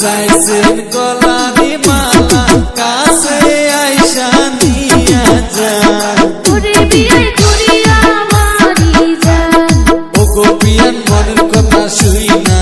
Sai sen kolani ma গোপিয়ান মনের কথা শুই না।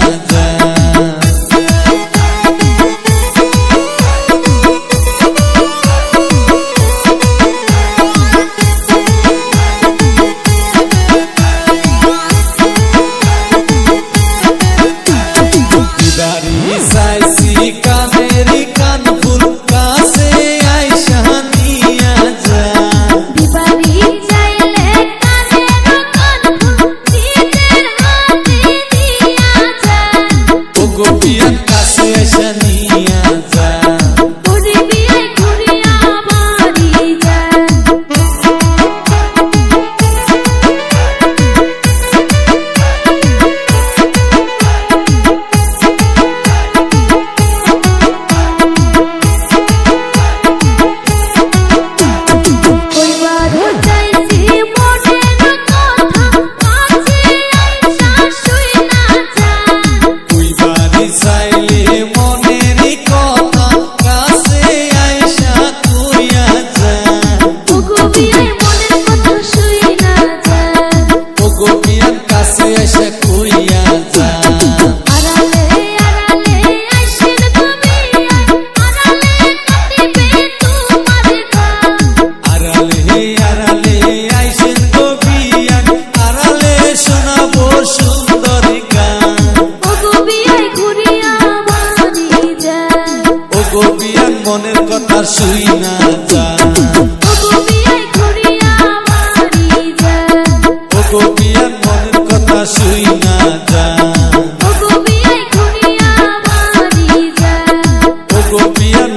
শুই না যা ও বিয়ার মনের কথা শুই না যা ও বিয়ার